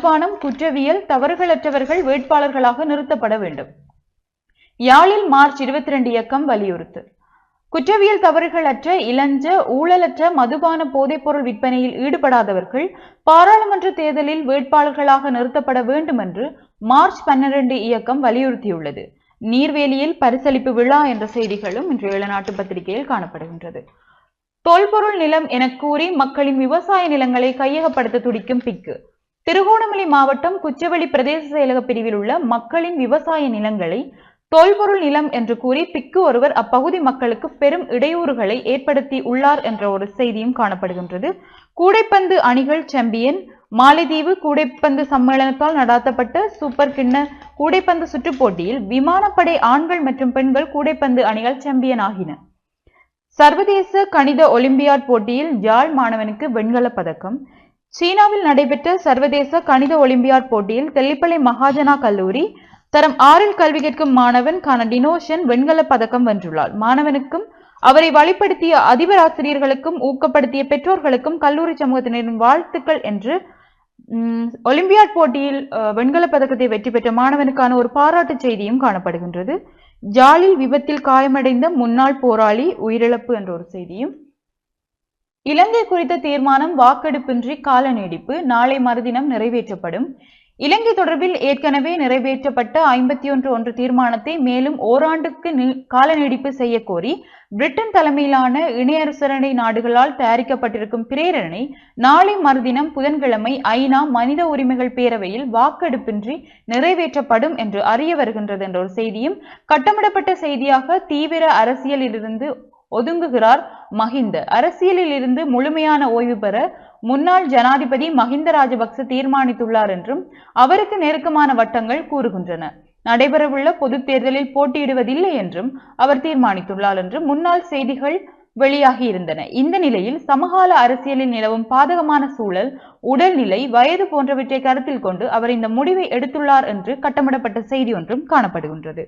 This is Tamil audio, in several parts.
மதுபானம் குற்றவியல் தவறுகளற்றவர்கள் வேட்பாளர்களாக நிறுத்தப்பட வேண்டும். யாழில் மார்ச் இருபத்தி ரெண்டு இயக்கம் வலியுறுத்து. குற்றவியல் தவறுகளற்ற இளஞ்ச ஊழலற்ற மதுபான போதைப்பொருள் விற்பனையில் ஈடுபடாதவர்கள் பாராளுமன்ற தேர்தலில் வேட்பாளர்களாக நிறுத்தப்பட வேண்டும் என்று மார்ச் பன்னிரண்டு இயக்கம் வலியுறுத்தியுள்ளது. நீர்வேலியில் பரிசளிப்பு விழா என்ற செய்திகளும் இன்று ஏழநாட்டு பத்திரிகையில் காணப்படுகின்றது. தொல்பொருள் நிலம் என கூறி மக்களின் விவசாய நிலங்களை கையகப்படுத்த துடிக்கும் பிக்கு. திருகோணமலை மாவட்டம் குச்சவெளி பிரதேச செயலக பிரிவில் உள்ள மக்களின் விவசாய நிலங்களை தொல்பொருள் நிலம் என்று கூறி பிக்கு ஒருவர் அப்பகுதி மக்களுக்கு பெரும் இடையூறுகளை ஏற்படுத்தி உள்ளார் என்ற ஒரு செய்தியும் காணப்படுகின்றது. கூடைப்பந்து அணிகள் சாம்பியன் மாலைதீவு கூடைப்பந்து சம்மேளனத்தால் நடாத்தப்பட்ட சூப்பர் கிண்ண கூடைப்பந்து சுற்றுப் போட்டியில் விமானப்படை ஆண்கள் மற்றும் பெண்கள் கூடைப்பந்து அணிகள் சாம்பியன் ஆகின. சர்வதேச கணித ஒலிம்பியாட் போட்டியில் ஜாழ் மாணவனுக்கு வெண்கலப் பதக்கம். சீனாவில் நடைபெற்ற சர்வதேச கணித ஒலிம்பியாட் போட்டியில் தெல்லிப்பளை மகாஜனா கல்லூரி தரம் ஆறில் கல்வி கேட்கும் மாணவன் கான டினோஷன் வெண்கலப் பதக்கம் வென்றுள்ளார் மாணவனுக்கும் அவரை வழிப்படுத்திய அதிபர் ஆசிரியர்களுக்கும் ஊக்கப்படுத்திய பெற்றோர்களுக்கும் கல்லூரி சமூகத்தினரின் வாழ்த்துக்கள் என்று ஒலிம்பியாட் போட்டியில் வெண்கல வெண்கலப் பதக்கத்தை வெற்றி பெற்ற மாணவனுக்கான ஒரு பாராட்டுச் செய்தியும் காணப்படுகின்றது. ஜாலில் விபத்தில் காயமடைந்த முன்னாள் போராளி உயிரிழப்பு என்ற ஒரு செய்தியும் இலங்கை குறித்த தீர்மானம் வாக்கெடுப்பின்றி கால நீடிப்பு நாளை மறுதினம் நிறைவேற்றப்படும். இலங்கை தொடர்பில் ஏற்கனவே நிறைவேற்றப்பட்ட ஐம்பத்தி ஒன்று ஒன்று தீர்மானத்தை மேலும் ஓராண்டுக்கு கால நீடிப்பு செய்ய கோரி பிரிட்டன் தலைமையிலான இணையரசரணை நாடுகளால் தயாரிக்கப்பட்டிருக்கும் பிரேரணை நாளை மறுதினம் புதன்கிழமை ஐநா மனித உரிமைகள் பேரவையில் வாக்கெடுப்பின்றி நிறைவேற்றப்படும் என்று அறிய வருகின்றது என்ற ஒரு செய்தியும் கட்டமிடப்பட்ட செய்தியாக தீவிர அரசியலிலிருந்து ஒதுங்குகிறார் மஹிந்த. அரசியலில் இருந்து முழுமையான ஓய்வு பெற முன்னாள் ஜனாதிபதி மஹிந்த ராஜபக்ச தீர்மானித்துள்ளார் என்றும் அவருக்கு நெருக்கமான வட்டங்கள் கூறுகின்றன. நடைபெறவுள்ள பொதுத் தேர்தலில் போட்டியிடுவதில்லை என்றும் அவர் தீர்மானித்துள்ளார் என்று முன்னாள் செய்திகள் வெளியாகி இருந்தன. இந்த நிலையில் சமகால அரசியலில் நிலவும் பாதகமான சூழல் உடல்நிலை வயது போன்றவற்றை கருத்தில் கொண்டு அவர் இந்த முடிவை எடுத்துள்ளார் என்று கட்டமிடப்பட்ட செய்தி ஒன்றும் காணப்படுகின்றது.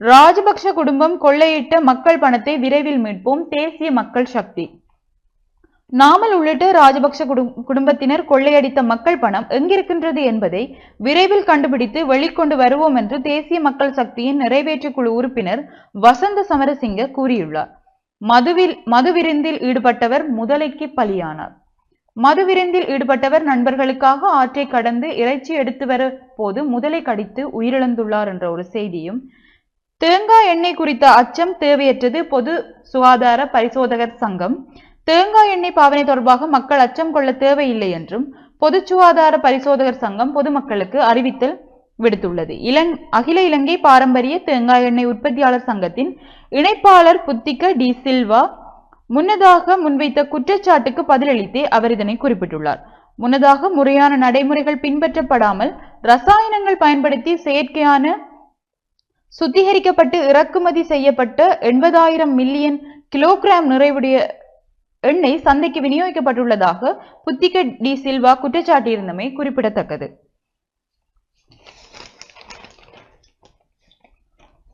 ராஜபக்ஷ குடும்பம் கொள்ளையிட்ட மக்கள் பணத்தை விரைவில் மீட்போம். தேசிய மக்கள் சக்தி. நாமல் உள்ளிட்ட ராஜபக்ஷ குடும்பத்தினர் கொள்ளையடித்த மக்கள் பணம் எங்கிருக்கின்றது என்பதை விரைவில் கண்டுபிடித்து வெளிக்கொண்டு வருவோம் என்று தேசிய மக்கள் சக்தியின் நிறைவேற்று குழு உறுப்பினர் வசந்த சமரசிங்க கூறியுள்ளார். மதுவில் மதுவிருந்தில் ஈடுபட்டவர் முதலைக்கு பலியானார். மதுவிருந்தில் ஈடுபட்டவர் நண்பர்களுக்காக ஆற்றை கடந்து இறைச்சி எடுத்து வர போது முதலை கடித்து உயிரிழந்துள்ளார் என்ற ஒரு செய்தியும் தேங்காய் எண்ணெய் குறித்த அச்சம் தேவையற்றது பொது சுகாதார பரிசோதகர் சங்கம். தேங்காய் எண்ணெய் பாவனை தொடர்பாக மக்கள் அச்சம் கொள்ள தேவையில்லை என்றும் பொது சுகாதார பரிசோதகர் சங்கம் பொதுமக்களுக்கு அறிவித்தல் விடுத்துள்ளது. இலங் அகில இலங்கை பாரம்பரிய தேங்காய் எண்ணெய் உற்பத்தியாளர் சங்கத்தின் இணைப்பாளர் புத்திக டி சில்வா முன்னதாக முன்வைத்த குற்றச்சாட்டுக்கு பதிலளித்தே அவர் இதனை குறிப்பிட்டுள்ளார். முன்னதாக முறையான நடைமுறைகள் பின்பற்றப்படாமல் ரசாயனங்கள் பயன்படுத்தி செயற்கையான சுத்திகரிக்கப்பட்டு இறக்குமதி செய்யப்பட்ட எண்பதாயிரம் மில்லியன் கிலோகிராம் நிறைவுடைய எண்ணெய் சந்தைக்கு விநியோகிக்கப்பட்டுள்ளதாக புத்திக டி சில்வா குற்றச்சாட்டியிருந்தமை குறிப்பிடத்தக்கது.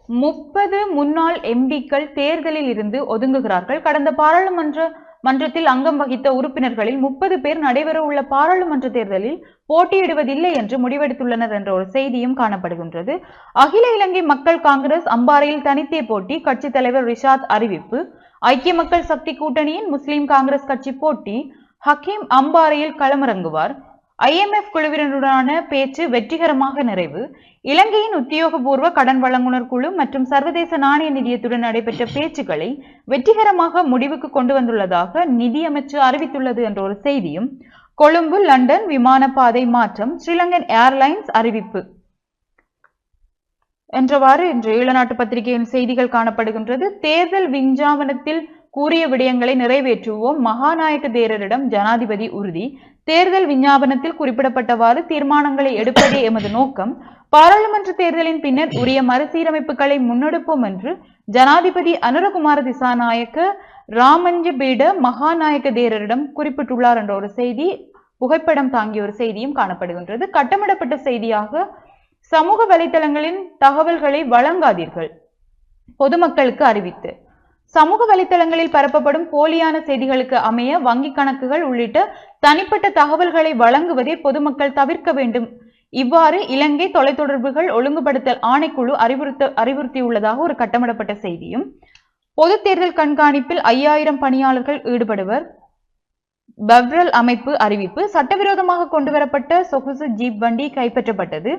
முப்பது முன்னாள் எம்பிக்கள் தேர்தலில் இருந்து ஒதுங்குகிறார்கள். கடந்த பாராளுமன்ற மன்றத்தில் அங்கம் வகித்த உறுப்பினர்களில் முப்பது பேர் நடைபெறவுள்ள பாராளுமன்ற தேர்தலில் போட்டியிடுவதில்லை என்று முடிவெடுத்துள்ளனர் என்ற ஒரு செய்தியும் காணப்படுகின்றது. அகில இலங்கை மக்கள் காங்கிரஸ் அம்பாறையில் தனித்தே போட்டி கட்சித் தலைவர் ரிஷாத் அறிவிப்பு ஐக்கிய மக்கள் சக்தி கூட்டணியின் முஸ்லிம் காங்கிரஸ் கட்சி போட்டி ஹக்கீம் அம்பாறையில் களமிறங்குவார் ஐஎம்எஃப் குழுவினருடனான பேச்சு வெற்றிகரமாக நிறைவு. இலங்கையின் உத்தியோகபூர்வ கடன் வழங்குனர் குழு மற்றும் சர்வதேச நாணய நிதியத்துடன் நடைபெற்ற பேச்சுக்களை வெற்றிகரமாக முடிவுக்கு கொண்டு வந்துள்ளதாக நிதியமைச்சு அறிவித்துள்ளது என்ற ஒரு செய்தியும் கொழும்பு லண்டன் விமான பாதை மாற்றம் ஸ்ரீலங்கன் ஏர்லைன்ஸ் அறிவிப்பு என்றவாறு இன்று ஈழநாட்டு பத்திரிகையின் செய்திகள் காணப்படுகின்றது. தேர்தல் விஞ்ஞாபனத்தில் கூறிய விடயங்களை நிறைவேற்றுவோம். மகாநாயக்க தேரரிடம் ஜனாதிபதி உறுதி. தேர்தல் விஞ்ஞாபனத்தில் குறிப்பிடப்பட்டவாறு தீர்மானங்களை எடுப்பதே எமது நோக்கம். பாராளுமன்ற தேர்தலின் பின்னர் உரிய மறுசீரமைப்புகளை முன்னெடுப்போம் என்று ஜனாதிபதி அனுரகுமார திசாநாயக்க ராமஞ்ச பீட மகாநாயக்க தேரரிடம் குறிப்பிட்டுள்ளார் என்ற ஒரு செய்தி புகைப்படம் தாங்கிய ஒரு செய்தியும் காணப்படுகின்றது. கட்டமிடப்பட்ட செய்தியாக சமூக வலைத்தளங்களின் தகவல்களை வழங்காதீர்கள். பொதுமக்களுக்கு அறிவித்து. சமூக வலைத்தளங்களில் பரப்பப்படும் போலியான செய்திகளுக்கு அமைய வங்கி கணக்குகள் உள்ளிட்ட தனிப்பட்ட தகவல்களை வழங்குவதை பொதுமக்கள் தவிர்க்க வேண்டும். இவ்வாறு இலங்கை தொலைத்தொடர்புகள் ஒழுங்குபடுத்தல் ஆணைக்குழு அறிவுறுத்த அறிவுறுத்தியுள்ளதாக ஒரு கட்டமிடப்பட்ட செய்தியும் பொது தேர்தல் கண்காணிப்பில் ஐயாயிரம் பணியாளர்கள் ஈடுபடுவர். பெவ்ரல் அமைப்பு அறிவிப்பு சட்டவிரோதமாக கொண்டுவரப்பட்ட சொகுசு ஜீப் வண்டி கைப்பற்றப்பட்டது.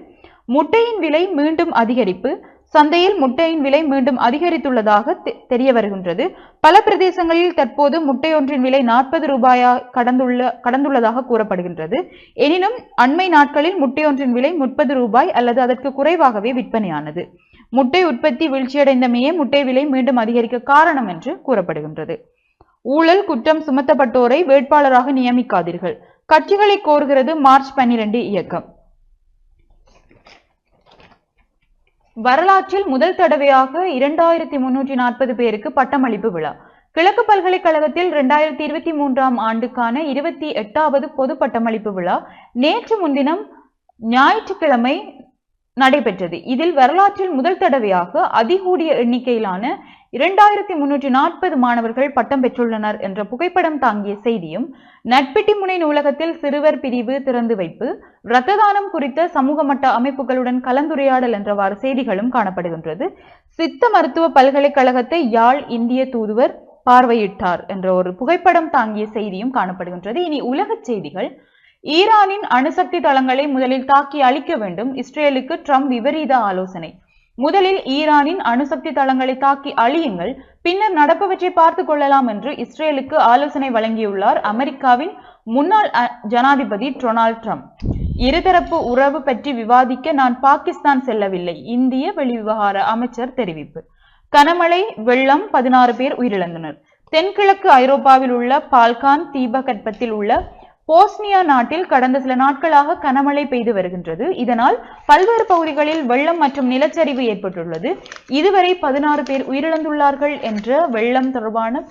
முட்டையின் விலை மீண்டும் அதிகரிப்பு சந்தையில் முட்டையின் விலை மீண்டும் அதிகரித்துள்ளதாக தெ- தெரிய வருகின்றது பல பிரதேசங்களில் தற்போது முட்டையொன்றின் விலை நாற்பது ரூபாயா கடந்துள்ள கடந்துள்ளதாக கூறப்படுகின்றது. எனினும் அண்மை நாட்களில் முட்டையொன்றின் விலை முப்பது ரூபாய் அல்லது அதற்கு குறைவாகவே விற்பனையானது. முட்டை உற்பத்தி வீழ்ச்சியடைந்தமையே முட்டை விலை மீண்டும் அதிகரிக்க காரணம் என்று கூறப்படுகின்றது. ஊழல் குற்றம் சுமத்தப்பட்டோரை வேட்பாளராக நியமிக்காதீர்கள். கட்சிகளை கோருகிறது மார்ச் பன்னிரண்டு இயக்கம். வரலாற்றில் முதல் தடவையாக இரண்டாயிரத்தி முன்னூற்றி நாற்பது பேருக்கு பட்டமளிப்பு விழா. கிழக்கு பல்கலைக்கழகத்தில் இரண்டாயிரத்தி இருபத்தி மூன்றாம் ஆண்டுக்கான இருபத்தி எட்டாவது பொது பட்டமளிப்பு விழா. நேற்று முன்தினம் ஞாயிற்றுக்கிழமை நடைபெற்றது. இதில் வரலாற்றில் முதல் தடவையாக அதிகூடிய எண்ணிக்கையிலான இரண்டாயிரத்தி முன்னூற்றி நாற்பது மாணவர்கள் பட்டம் பெற்றுள்ளனர் என்ற புகைப்படம் தாங்கிய செய்தியும் நட்பிட்டி முனை நூலகத்தில் சிறுவர் பிரிவு திறந்து வைப்பு இரத்த தானம் குறித்த சமூக மட்ட அமைப்புகளுடன் கலந்துரையாடல் என்றவாறு செய்திகளும் காணப்படுகின்றது. சித்த மருத்துவ பல்கலைக்கழகத்தை யாழ் இந்திய தூதுவர் பார்வையிட்டார் என்ற ஒரு புகைப்படம் தாங்கிய செய்தியும் காணப்படுகின்றது. இனி உலகச் செய்திகள். ஈரானின் அணுசக்தி தளங்களை முதலில் தாக்கி அழிக்க வேண்டும். இஸ்ரேலுக்கு ட்ரம்ப் விபரீத ஆலோசனை. முதலில் ஈரானின் அணுசக்தி தளங்களை தாக்கி அழியுங்கள். பின்னர் நடப்பவற்றை பார்த்து கொள்ளலாம் என்று இஸ்ரேலுக்கு ஆலோசனை வழங்கியுள்ளார் அமெரிக்காவின் முன்னாள் ஜனாதிபதி டொனால்ட் ட்ரம்ப். இருதரப்பு உறவு பற்றி விவாதிக்க நான் பாகிஸ்தான் செல்லவில்லை இந்திய வெளிவிவகார அமைச்சர் தெரிவிப்பு. கனமழை வெள்ளம் பதினாறு பேர் உயிரிழந்தனர். தென்கிழக்கு ஐரோப்பாவில் உள்ள பால்கான் தீபகற்பத்தில் உள்ள போஸ்னியா நாட்டில் கடந்த சில நாட்களாக கனமழை பெய்து வருகின்றது. இதனால் பல்வேறு பகுதிகளில் வெள்ளம் மற்றும் நிலச்சரிவு ஏற்பட்டுள்ளது. இதுவரை பதினாறு பேர் உயிரிழந்துள்ளார்கள் என்ற வெள்ளம் தொடர்பான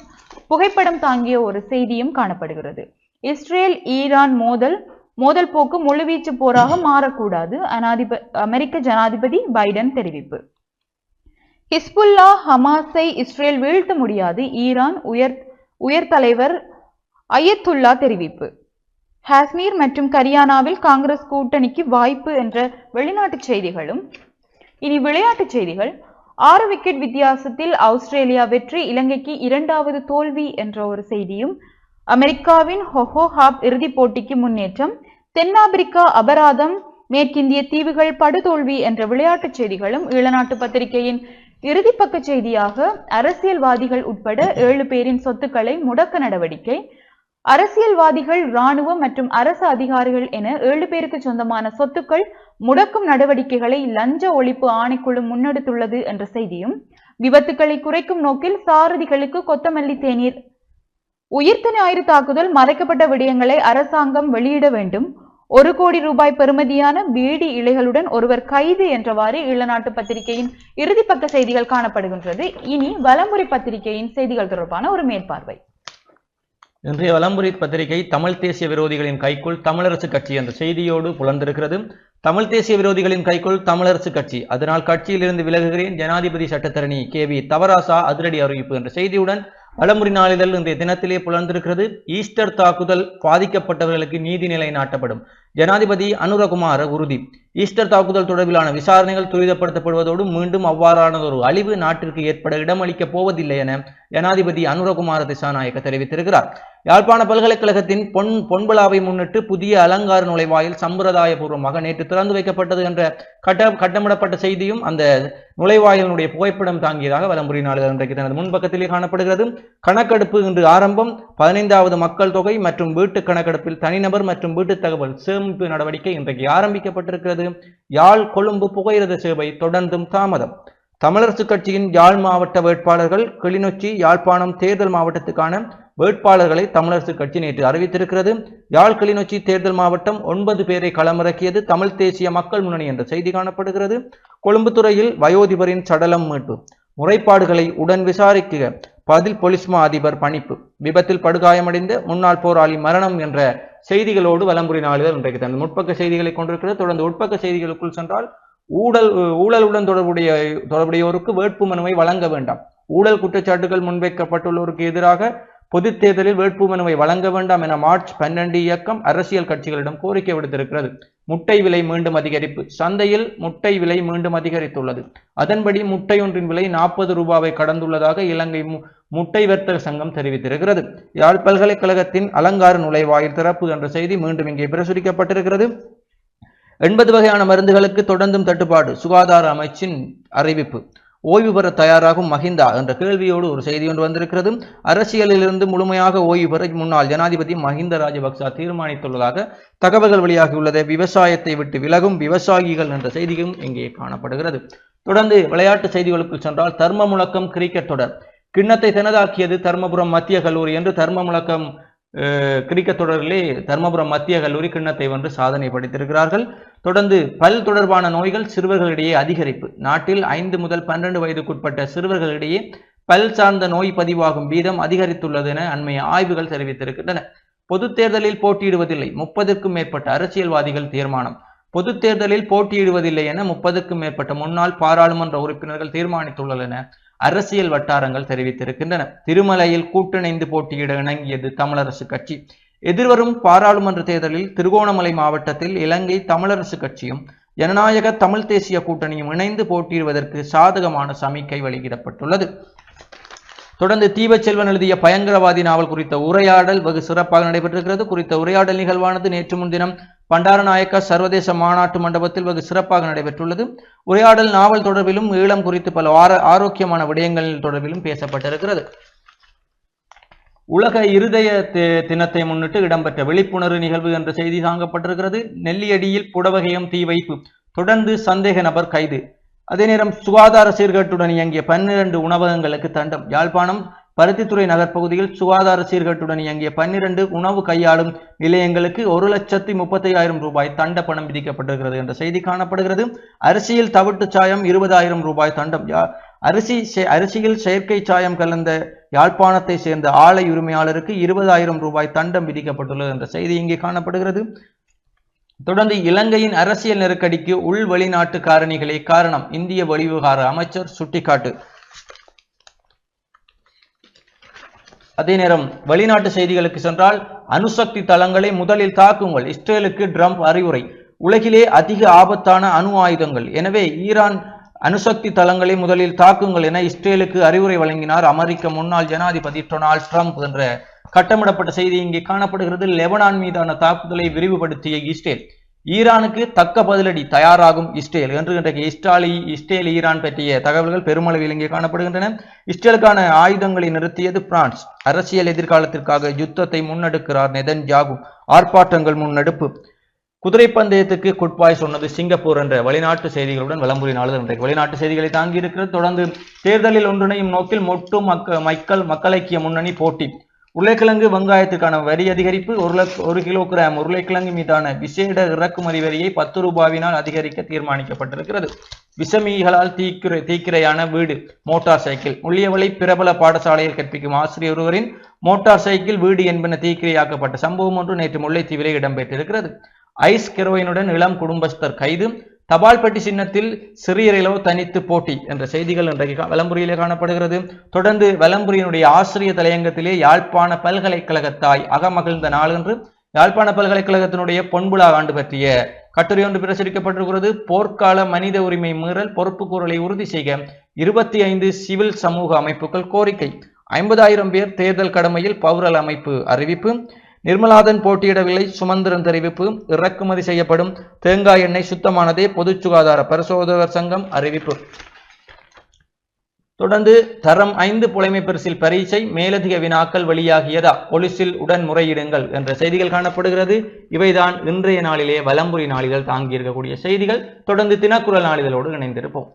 புகைப்படம் தாங்கிய ஒரு செய்தியும் காணப்படுகிறது. இஸ்ரேல் ஈரான் மோதல் மோதல் போக்கு முழுவீச்சு போராக மாறக்கூடாது அனாதிப அமெரிக்க ஜனாதிபதி பைடன் தெரிவிப்பு. ஹிஸ்புல்லா ஹமாஸை இஸ்ரேல் வீழ்த்த முடியாது ஈரான் உயர் உயர் தலைவர் அயத்துல்லா தெரிவிப்பு. காஷ்மீர் மற்றும் கரியானாவில் காங்கிரஸ் கூட்டணிக்கு வாய்ப்பு என்ற வெளிநாட்டு செய்திகளும். இனி விளையாட்டுச் செய்திகள். ஆறு விக்கெட் வித்தியாசத்தில் ஆஸ்திரேலியா வெற்றி இலங்கைக்கு இரண்டாவது தோல்வி என்ற ஒரு செய்தியும். அமெரிக்காவின் ஹொஹோ ஹாப் இறுதிப் போட்டிக்கு முன்னேற்றம். தென்னாப்பிரிக்கா அபராதம் மேற்கிந்திய தீவுகள் படுதோல்வி என்ற விளையாட்டுச் செய்திகளும். ஈழநாட்டு பத்திரிகையின் இறுதிப்பக்க செய்தியாக அரசியல்வாதிகள் உட்பட ஏழு பேரின் சொத்துக்களை முடக்க நடவடிக்கை. அரசியல்வாதிகள் இராணுவம் மற்றும் அரசு அதிகாரிகள் என ஏழு பேருக்கு சொந்தமான சொத்துக்கள் முடக்கும் நடவடிக்கைகளை லஞ்ச ஒழிப்பு ஆணைக்குழு முன்னெடுத்துள்ளது என்ற செய்தியும் விபத்துக்களை குறைக்கும் நோக்கில் சாரதிகளுக்கு கொத்தமல்லி தேநீர் உயிர்த்த ஞாயிறு தாக்குதல் மறைக்கப்பட்ட விடயங்களை அரசாங்கம் வெளியிட வேண்டும். ஒரு கோடி ரூபாய் பெறுமதியான பீடி இலைகளுடன் ஒருவர் கைது என்றவாறு ஈழநாட்டு பத்திரிகையின் இறுதிப்பக்க செய்திகள் காணப்படுகின்றது. இனி வலமுறை பத்திரிகையின் செய்திகள் தொடர்பான ஒரு மேற்பார்வை. இன்றைய வலம்புரி பத்திரிகை தமிழ் தேசிய விரோதிகளின் கைக்குள் தமிழரசு கட்சி என்ற செய்தியோடு புலர்ந்திருக்கிறது. தமிழ் தேசிய விரோதிகளின் கைக்குள் தமிழரசு கட்சி. அதனால் கட்சியிலிருந்து விலகுகிறேன் ஜனாதிபதி சட்டத்தரணி கே வி தவராசா அதிரடி அறிவிப்பு என்ற செய்தியுடன் வலமுறை நாளிதழ் இன்றைய தினத்திலே புலர்ந்திருக்கிறது. ஈஸ்டர் தாக்குதல் பாதிக்கப்பட்டவர்களுக்கு நீதி நிலைநாட்டப்படும் ஜனாதிபதி அனுரகுமார உறுதி. ஈஸ்டர் தாக்குதல் தொடர்பிலான விசாரணைகள் துரிதப்படுத்தப்படுவதோடு மீண்டும் அவ்வாறானதொரு அழிவு நாட்டிற்கு ஏற்பட இடமளிக்கப் போவதில்லை என ஜனாதிபதி அனுரகுமார திசாநாயக்க தெரிவித்திருக்கிறார். யாழ்ப்பாண பல்கலைக்கழகத்தின் பொன் பொன்விழாவை முன்னிட்டு புதிய அலங்கார நுழைவாயில் சம்பிரதாயபூர்வமாக நேற்று திறந்து வைக்கப்பட்டது என்ற கட்ட கட்டமிடப்பட்ட செய்தியும் அந்த நுழைவாயிலினுடைய புகைப்படம் தாங்கியதாக வலம்புரி நாளிதழ் இன்றைக்கு தனது முன்பக்கத்திலே காணப்படுகிறது. கணக்கெடுப்பு இன்று ஆரம்பம். பதினைந்தாவது மக்கள் தொகை மற்றும் வீட்டு கணக்கெடுப்பில் தனிநபர் மற்றும் வீட்டு தகவல் சேமிப்பு நடவடிக்கை இன்றைக்கு ஆரம்பிக்கப்பட்டிருக்கிறது. யாழ் கொழும்பு புகையிரத சேவை தொடர்ந்தும் தாமதம். தமிழரசு கட்சியின் யாழ் மாவட்ட வேட்பாளர்கள் கிளிநொச்சி யாழ்ப்பாணம் தேர்தல் மாவட்டத்துக்கான வேட்பாளர்களை தமிழரசு கட்சி நேற்று அறிவித்திருக்கிறது. யாழ் கிளிநொச்சி தேர்தல் மாவட்டம் ஒன்பது பேரை களமிறக்கியது தமிழ் தேசிய மக்கள் முன்னணி என்ற செய்தி காணப்படுகிறது. கொழும்புத்துறையில் வயோதிபரின் சடலம் மீட்பு. முறைப்பாடுகளை உடன் விசாரிக்க பதில் பொலிஸ்மா அதிபர் பணிப்பு. விபத்தில் படுகாயமடைந்த முன்னாள் போராளி மரணம் என்ற செய்திகளோடு வலம்புரி நாளிதழ் இன்றைக்கு தனது முற்பக்க செய்திகளை கொண்டிருக்கிறது. தொடர்ந்து உட்பக்க செய்திகளுக்குள் சென்றால் ஊழல் ஊழலுடன் தொடர்புடைய தொடர்புடையோருக்கு வேட்பு மனுவை வழங்க வேண்டாம். ஊழல் குற்றச்சாட்டுகள் முன்வைக்கப்பட்டுள்ளோருக்கு எதிராக பொதுத் தேர்தலில் வேட்புமனுவை வழங்க வேண்டாம் என மார்ச் பன்னெண்டு இயக்கம் அரசியல் கட்சிகளிடம் கோரிக்கை விடுத்திருக்கிறது. முட்டை விலை மீண்டும் அதிகரிப்பு. சந்தையில் முட்டை விலை மீண்டும் அதிகரித்துள்ளது. அதன்படி முட்டை ஒன்றின் விலை நாற்பது ரூபாவை கடந்துள்ளதாக இலங்கை மு- முட்டை வர்த்தக சங்கம் தெரிவித்திருக்கிறது. யாழ் பல்கலைக்கழகத்தின் அலங்கார நுழைவாயில் திறப்பு என்ற செய்தி மீண்டும் இங்கே பிரசுரிக்கப்பட்டிருக்கிறது. எண்பது வகையான மருந்துகளுக்கு தொடர்ந்தும் தட்டுப்பாடு. சுகாதார அமைச்சின் அறிவிப்பு. ஓய்வு பெற தயாராகும் மஹிந்தா என்ற கேள்வியோடு ஒரு செய்தி ஒன்று வந்திருக்கிறது. அரசியலிலிருந்து முழுமையாக ஓய்வு பெற முன்னாள் ஜனாதிபதி மஹிந்த ராஜபக்ச தீர்மானித்துள்ளதாக தகவல்கள் வெளியாகியுள்ளது. விவசாயத்தை விட்டு விலகும் விவசாயிகள் என்ற செய்தியும் இங்கே காணப்படுகிறது. தொடர்ந்து விளையாட்டு செய்திகளுக்குள் சென்றால் தர்ம முழக்கம் கிரிக்கெட் தொடர். கிண்ணத்தை தனதாக்கியது தர்மபுரம் மத்திய கல்லூரி என்று தர்ம முழக்கம் கிரிக்கெட் தொடரிலே தர்மபுரம் மத்திய கல்லூரி கிண்ணத்தை வென்று சாதனை படைத்திருக்கிறார்கள். தொடர்ந்து பல் தொடர்பான நோய்கள் சிறுவர்களிடையே அதிகரிப்பு. நாட்டில் ஐந்து முதல் பன்னெண்டு வயதுக்குட்பட்ட சிறுவர்களிடையே பல் சார்ந்த நோய் பதிவாகும் வீதம் அதிகரித்துள்ளது என அண்மைய ஆய்வுகள் தெரிவித்திருக்கின்றன. பொதுத் தேர்தலில் போட்டியிடுவதில்லை. முப்பதுக்கும் மேற்பட்ட அரசியல்வாதிகள் தீர்மானம். பொது தேர்தலில் போட்டியிடுவதில்லை என முப்பதுக்கும் மேற்பட்ட முன்னாள் பாராளுமன்ற உறுப்பினர்கள் தீர்மானித்துள்ளனர் அரசியல் வட்டாரங்கள் தெரிவித்திருக்கின்றன. திருமலையில் கூட்டிணைந்து போட்டியிட இணங்கியது தமிழரசு கட்சி. எதிர்வரும் பாராளுமன்ற தேர்தலில் திருகோணமலை மாவட்டத்தில் இலங்கை தமிழரசு கட்சியும் ஜனநாயக தமிழ் தேசிய கூட்டணியும் இணைந்து போட்டியிடுவதற்கு சாதகமான சமிக்கை வெளியிடப்பட்டுள்ளது. தொடர்ந்து தீபச்செல்வன் எழுதிய பயங்கரவாதி நாவல் குறித்த உரையாடல் வெகு சிறப்பாக நடைபெற்றிருக்கிறது. குறித்த உரையாடல் நிகழ்வானது நேற்று முன்தினம் பண்டாரநாயக்கா சர்வதேச மாநாட்டு மண்டபத்தில் வெகு சிறப்பாக நடைபெற்றுள்ளது. உரையாடல் நாவல் தொடர்பிலும் ஈழம் குறித்து பல ஆர ஆரோக்கியமான விடயங்கள் தொடர்பிலும் பேசப்பட்டிருக்கிறது. உலக இருதய தினத்தை முன்னிட்டு இடம்பெற்ற விழிப்புணர்வு நிகழ்வு என்ற செய்தி தாங்கப்பட்டிருக்கிறது. நெல்லியடியில் புடவகையும் தீ வைப்பு தொடர்ந்து சந்தேக நபர் கைது. அதே நேரம் சுகாதார சீர்கேட்டுடன் இயங்கிய பன்னிரண்டு உணவகங்களுக்கு தண்டம் யாழ்ப்பாணம் பருத்தித்துறை நகர்ப்பகுதியில் சுகாதார சீர்கேட்டுடன் இயங்கிய பன்னிரண்டு உணவு கையாளும் நிலையங்களுக்கு ஒரு லட்சத்தி முப்பத்தையாயிரம் ரூபாய் தண்ட பணம் விதிக்கப்பட்டிருக்கிறது என்ற செய்தி காணப்படுகிறது. அரிசியில் தவிட்டு சாயம் இருபதாயிரம் ரூபாய் தண்டம். அரிசி செ- அரிசியில் செயற்கை சாயம் கலந்த யாழ்ப்பாணத்தை சேர்ந்த ஆலை உரிமையாளருக்கு இருபதாயிரம் ரூபாய் தண்டம் விதிக்கப்பட்டுள்ளது என்ற செய்தி இங்கே காணப்படுகிறது. தொடர்ந்து இலங்கையின் அரசியல் நெருக்கடிக்கு உள் வெளிநாட்டு காரணிகளே காரணம். இந்திய வெளிவிவகார அமைச்சர் சுட்டிக்காட்டு. அதே நேரம் வெளிநாட்டு செய்திகளுக்கு சென்றால் அணுசக்தி தளங்களை முதலில் தாக்குங்கள். இஸ்ரேலுக்கு ட்ரம்ப் அறிவுரை. உலகிலே அதிக ஆபத்தான அணு ஆயுதங்கள். எனவே ஈரான் அணுசக்தி தளங்களை முதலில் தாக்குங்கள் என இஸ்ரேலுக்கு அறிவுரை வழங்கினார் அமெரிக்க முன்னாள் ஜனாதிபதி டொனால்ட் ட்ரம்ப் என்ற கட்டமிடப்பட்ட செய்தி இங்கே காணப்படுகிறது. லெபனான் மீதான தாக்குதலை விரிவுபடுத்திய இஸ்ரேல். ஈரானுக்கு தக்க பதிலடி தயாராகும் இஸ்ரேல் என்று இன்றைக்கு இஸ்ராலி இஸ்ரேல் ஈரான் பற்றிய தகவல்கள் பெருமளவில் இங்கே காணப்படுகின்றன. இஸ்ரேலுக்கான ஆயுதங்களை நிறுத்தியது பிரான்ஸ். அரசியல் எதிர்காலத்திற்காக யுத்தத்தை முன்னெடுக்கிறார் நெதன்யாகு. ஆர்ப்பாட்டங்கள் முன்னெடுப்பு. குதிரை பந்தயத்துக்கு குட்பாய் சொன்னது சிங்கப்பூர் என்ற வெளிநாட்டு செய்திகளுடன் விளம்புரி நாளிதழ் இன்றைக்கு வெளிநாட்டு செய்திகளை தாங்கி இருக்கிறது தொடர்ந்து தேர்தலில் ஒன்றிணையும் நோக்கில் மொட்டு மக்க மக்கள் மக்களைக்கிய முன்னணி போட்டி. உருளைக்கிழங்கு வெங்காயத்துக்கான வரி அதிகரிப்பு ஒரு லட்ச ஒரு கிலோகிராம் உருளைக்கிழங்கு மீதான விசேட இறக்குமதி வரியை பத்து ரூபாவினால் அதிகரிக்க தீர்மானிக்கப்பட்டிருக்கிறது. விஷமிகளால் தீக்கிரை தீக்கிரையான வீடு மோட்டார் சைக்கிள். முள்ளியவளை பிரபல பாடசாலையில் கற்பிக்கும் ஆசிரியர் ஒருவரின் மோட்டார் சைக்கிள் வீடு என்பன தீக்கிரையாக்கப்பட்ட சம்பவம் ஒன்று நேற்று முல்லைத்தீவிலே இடம்பெற்றிருக்கிறது. ஐஸ் கெரோயினுடன் இளம் குடும்பஸ்தர் கைது. தபால் பெட்டி சின்னத்தில் சிறியரிலோ தனித்து போட்டி என்ற செய்திகள் இன்றைக்கு வலம்புரியிலே காணப்படுகிறது. தொடர்ந்து வலம்புரியினுடைய ஆசிரியர் தலையங்கத்திலே யாழ்ப்பாண பல்கலைக்கழகத்தாய் அகமகிழ்ந்த நாளன்று யாழ்ப்பாண பல்கலைக்கழகத்தினுடைய பொன்புலா ஆண்டு பற்றிய கட்டுரை ஒன்று பிரசுரிக்கப்பட்டிருக்கிறது. போர்க்கால மனித உரிமை மீறல் பொறுப்பு கூறலை உறுதி செய்ய இருபத்தி ஐந்து சிவில் சமூக அமைப்புகள் கோரிக்கை. ஐம்பதாயிரம் பேர் தேர்தல் கடமையில் பௌரல் அமைப்பு அறிவிப்பு. நிர்மலாதன் போட்டியிடவில்லை. சுமந்திரன் தெரிவிப்பு இறக்குமதி செய்யப்படும். தேங்காய் எண்ணெய் சுத்தமானதே பொது சுகாதார பரிசோதகர் சங்கம் அறிவிப்பு. தொடர்ந்து தரம் ஐந்து புலைமை பரிசில் பரீட்சை மேலதிக வினாக்கள் வெளியாகியதா? பொலிசில் உடன் முறையிடுங்கள் என்ற செய்திகள் காணப்படுகிறது. இவைதான் இன்றைய நாளிலே வலம்புரி நாளிதழ் தாங்கியிருக்கக்கூடிய செய்திகள். தொடர்ந்து தினக்குரல் நாளிதழோடு இணைந்திருப்போம்.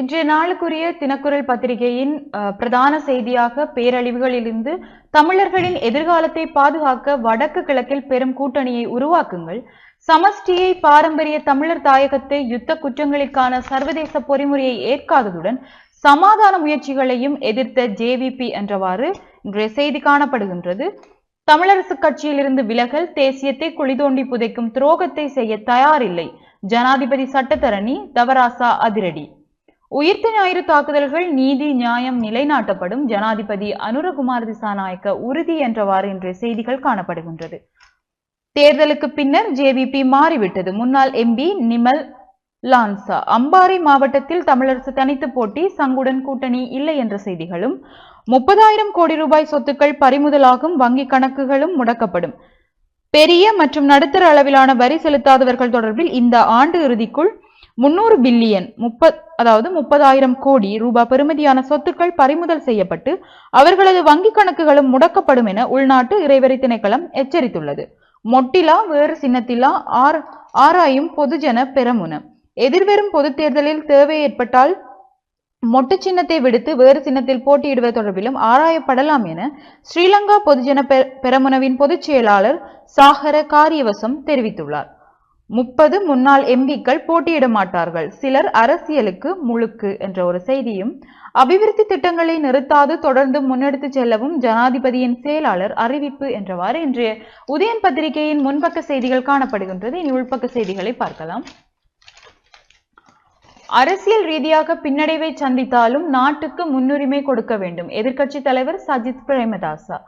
இன்றைய நாளுக்குரிய தினக்குரல் பத்திரிகையின் பிரதான செய்தியாக பேரழிவுகளிலிருந்து தமிழர்களின் எதிர்காலத்தை பாதுகாக்க வடக்கு கிழக்கில் பெரும் கூட்டணியை உருவாக்குங்கள். சமஷ்டியை பாரம்பரிய தமிழர் தாயகத்தை யுத்த குற்றங்களுக்கான சர்வதேச பொறிமுறையை ஏற்காததுடன் சமாதான முயற்சிகளையும் எதிர்த்த ஜேவிபி என்றவாறு இன்றைய செய்தி காணப்படுகின்றது. தமிழரசு கட்சியிலிருந்து விலகல் தேசியத்தை குளிதோண்டி புதைக்கும் துரோகத்தை செய்ய தயாரில்லை. ஜனாதிபதி சட்டத்தரணி தவராசா அதிரடி. உயிர்த்த ஞாயிறு தாக்குதல்கள் நீதி நியாயம் நிலைநாட்டப்படும். ஜனாதிபதி அனுரகுமார் திசாநாயக்க உறுதி என்றவாறு இன்றைய செய்திகள் காணப்படுகின்றது. தேர்தலுக்கு பின்னர் ஜேவிபி மாறிவிட்டது. முன்னாள் எம்பி நிமல் லான்சா அம்பாறை மாவட்டத்தில் தமிழரசு தனித்து போட்டி சங்குடன் கூட்டணி இல்லை என்ற செய்திகளும் முப்பதாயிரம் கோடி ரூபாய் சொத்துக்கள் பறிமுதலாகும் வங்கி கணக்குகளும் முடக்கப்படும். பெரிய மற்றும் நடுத்தர அளவிலான வரி செலுத்தாதவர்கள் தொடர்பில் இந்த ஆண்டு இறுதிக்குள் முன்னூறு பில்லியன் முப்பத் அதாவது முப்பதாயிரம் கோடி ரூபாய் பெறுமதியான சொத்துக்கள் பறிமுதல் செய்யப்பட்டு அவர்களது வங்கி கணக்குகளும் முடக்கப்படும் என உள்நாட்டு இறைவரி திணைக்களம் எச்சரித்துள்ளது. மொட்டிலா வேறு சின்னத்திலா ஆர் ஆராயும் பொதுஜன பெரமுன. எதிர்வரும் பொதுத் தேர்தலில் தேவை ஏற்பட்டால் மொட்டு சின்னத்தை விடுத்து வேறு சின்னத்தில் போட்டியிடுவது தொடர்பிலும் ஆராயப்படலாம் என ஸ்ரீலங்கா பொதுஜன பெ- பெரமுனவின் பொதுச் செயலாளர் சாகர காரியவசம் தெரிவித்துள்ளார். முப்பது முன்னாள் எம்பிக்கள் போட்டியிட மாட்டார்கள். சிலர் அரசியலுக்கு முழுக்கு என்ற ஒரு செய்தியும் அபிவிருத்தி திட்டங்களை நிறுத்தாது தொடர்ந்து முன்னெடுத்துச் செல்லவும் ஜனாதிபதியின் செயலாளர் அறிவிப்பு என்றவாறு இன்றைய உதயன் பத்திரிகையின் முன்பக்க செய்திகள் காணப்படுகின்றது. இனி உள்பக்க செய்திகளை பார்க்கலாம். அரசியல் ரீதியாக பின்னடைவை சந்தித்தாலும் நாட்டுக்கு முன்னுரிமை கொடுக்க வேண்டும் எதிர்க்கட்சி தலைவர் சஜித் பிரேமதாசா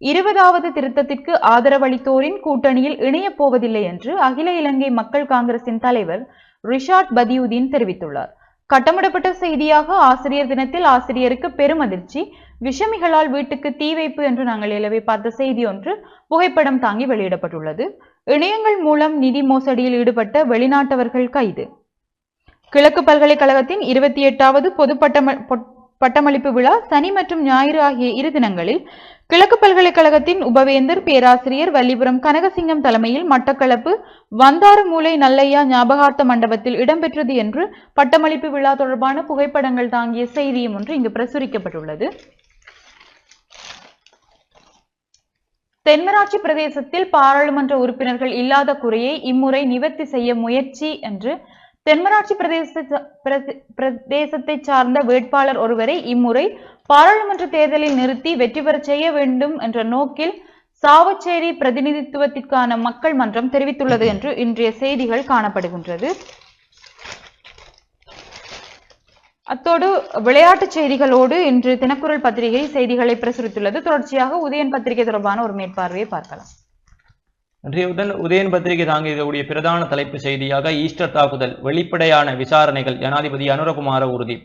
இருபதாவது திருத்தத்திற்கு ஆதரவளித்தோரின் கூட்டணியில் இணையப் போவதில்லை என்று அகில இலங்கை மக்கள் காங்கிரசின் தலைவர் ரிஷாட் பதியுதீன் தெரிவித்துள்ளார். கட்டமிடப்பட்ட செய்தியாக ஆசிரியர் தினத்தில் ஆசிரியருக்கு பெரும் அதிர்ச்சி. விஷமிகளால் வீட்டுக்கு தீ வைப்பு என்று நாங்கள் ஏலவே பார்த்த செய்தி ஒன்று புகைப்படம் தாங்கி வெளியிடப்பட்டுள்ளது. இணையங்கள் மூலம் நிதி மோசடியில் ஈடுபட்ட வெளிநாட்டவர்கள் கைது. கிழக்கு பல்கலைக்கழகத்தின் இருபத்தி எட்டாவது பொது பட்டம பட்டமளிப்பு விழா சனி மற்றும் ஞாயிறு ஆகிய இரு தினங்களில் கிழக்கு பல்கலைக்கழகத்தின் உபவேந்தர் பேராசிரியர் வள்ளிபுரம் கனகசிங்கம் தலைமையில் மட்டக்களப்பு வந்தாறு மூலை நல்லையா ஞாபகார்த்த மண்டபத்தில் இடம்பெற்றது என்று பட்டமளிப்பு விழா தொடர்பான புகைப்படங்கள் தாங்கிய செய்தியும் ஒன்று இங்கு பிரசுரிக்கப்பட்டுள்ளது. தென்மராட்சி பிரதேசத்தில் பாராளுமன்ற உறுப்பினர்கள் இல்லாத குறையை இம்முறை நிவர்த்தி செய்ய முயற்சி என்று தென்மராட்சி பிரதேச பிரதேசத்தை சார்ந்த வேட்பாளர் ஒருவரை இம்முறை பாராளுமன்ற தேர்தலில் நிறுத்தி வெற்றி பெறச் செய்ய வேண்டும் என்ற நோக்கில் சாவச்சேரி பிரதிநிதித்துவத்திற்கான மக்கள் மன்றம் தெரிவித்துள்ளது என்று இன்றைய செய்திகள் காணப்படுகின்றது. அத்தோடு விளையாட்டுச் செய்திகளோடு இன்று தினக்குரல் பத்திரிகை செய்திகளை பிரசுரித்துள்ளது. தொடர்ச்சியாக உதயன் பத்திரிகை தொடர்பான ஒரு மேற்பார்வையை பார்க்கலாம். இன்றைய உதயன் பத்திரிகை தாங்கியிருக்கக்கூடிய பிரதான தலைப்பு செய்தியாக ஈஸ்டர் தாக்குதல் வெளிப்படையான விசாரணைகள் ஜனாதிபதி அனுரகுமார உறுதி.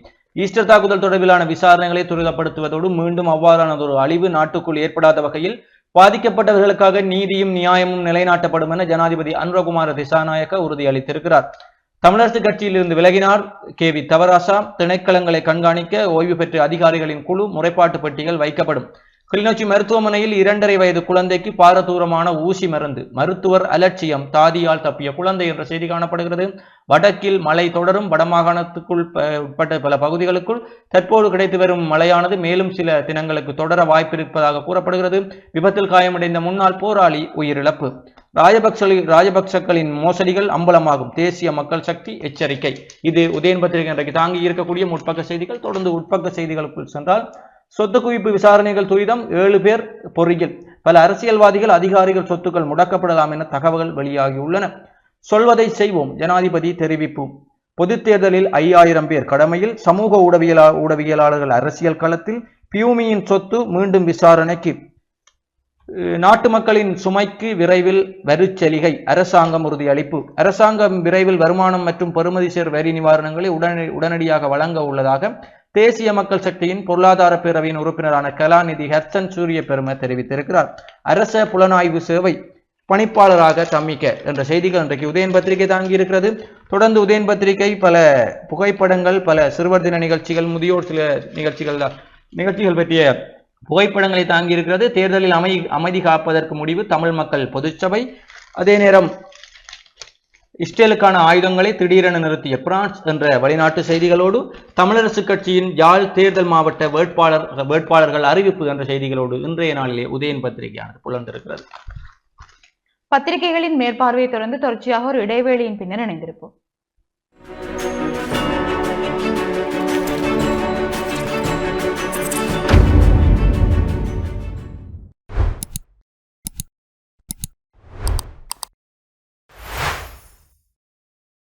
ஈஸ்டர் தாக்குதல் தொடர்பிலான விசாரணைகளை துரிதப்படுத்துவதோடு மீண்டும் அவ்வாறானதொரு அழிவு நாட்டுக்குள் ஏற்படாத வகையில் பாதிக்கப்பட்டவர்களுக்காக நீதியும் நியாயமும் நிலைநாட்டப்படும் என ஜனாதிபதி அனுரகுமார திசாநாயக்க உறுதியளித்திருக்கிறார் தமிழரசு கட்சியில் இருந்து விலகினார் கே வி தவராசா. திணைக்களங்களை கண்காணிக்க ஓய்வு பெற்ற அதிகாரிகளின் குழு முறைப்பாட்டு பட்டியல் வைக்கப்படும். கிளிநொச்சி மருத்துவமனையில் இரண்டரை வயது குழந்தைக்கு பாரதூரமான ஊசி மருந்து. மருத்துவர் அலட்சியம். தாதியால் தப்பிய குழந்தை என்ற செய்தி காணப்படுகிறது. வடக்கில் மழை தொடரும். வடமாகாணத்துக்குள் உட்பட்ட பல பகுதிகளுக்குள் தற்போது கிடைத்து வரும் மழையானது மேலும் சில தினங்களுக்கு தொடர வாய்ப்பிருப்பதாக கூறப்படுகிறது. விபத்தில் காயமடைந்த முன்னாள் போராளி உயிரிழப்பு. ராஜபக்சலி ராஜபக்சக்களின் மோசடிகள் அம்பலமாகும். தேசிய மக்கள் சக்தி எச்சரிக்கை. இது உதயன் பத்திரிகை இன்றைக்கு தாங்கி இருக்கக்கூடிய முற்பக்க செய்திகள். தொடர்ந்து உட்பக்க செய்திகளுக்குள் சென்றால் சொத்து குவிப்பு விசாரணைகள் துரிதம் ஏழு பேர் பொறியில் பல அரசியல்வாதிகள் அதிகாரிகள் சொத்துக்கள் முடக்கப்படலாம் என தகவல்கள் வெளியாகியுள்ளன. சொல்வதை செய்வோம் ஜனாதிபதி தெரிவிப்பு. பொதுத் தேர்தலில் ஐயாயிரம் பேர் கடமையில் சமூக ஊடகவியலா ஊடகவியலாளர்கள் அரசியல் களத்தில் பியூமியின் சொத்து மீண்டும் விசாரணைக்கு. நாட்டு மக்களின் சுமைக்கு விரைவில் வரிச்சலுகை அரசாங்கம் உறுதியளிப்பு. அரசாங்கம் விரைவில் வருமானம் மற்றும் பெறுமதிசேர் வரி நிவாரணங்களை உடனடி உடனடியாக வழங்க உள்ளதாக தேசிய மக்கள் சக்தியின் பொருளாதார பேரவையின் உறுப்பினரான கலாநிதி ஹர்சன் சூரிய பெருமை தெரிவித்திருக்கிறார். அரச புலனாய்வு சேவை பணிப்பாளராக தம்மிக்க என்ற செய்திகள் இன்றைக்கு உதயன் பத்திரிகை தாங்கி இருக்கிறது தொடர்ந்து உதயன் பத்திரிகை பல புகைப்படங்கள் பல சிறுவர் தின நிகழ்ச்சிகள் முதியோர் சில நிகழ்ச்சிகள் நிகழ்ச்சிகள் பற்றிய புகைப்படங்களை தாங்கி இருக்கிறது தேர்தலில் அமை அமைதி காப்பதற்கு முடிவு தமிழ் மக்கள் பொதுச்சபை. அதே நேரம் இஸ்ரேலுக்கான ஆயுதங்களை திடீரென நிறுத்திய பிரான்ஸ் என்ற வெளிநாட்டு செய்திகளோடு தமிழரசு கட்சியின் யாழ் தேர்தல் மாவட்ட வேட்பாளர் வேட்பாளர்கள் அறிவிப்பு என்ற செய்திகளோடு இன்றைய நாளிலே உதயன் பத்திரிகையானது புலர்ந்திருக்கிறது பத்திரிகைகளின் மேற்பார்வையை தொடர்ந்து தொடர்ச்சியாக ஒரு இடைவேளியின் பின்னர் இணைந்திருப்போம்.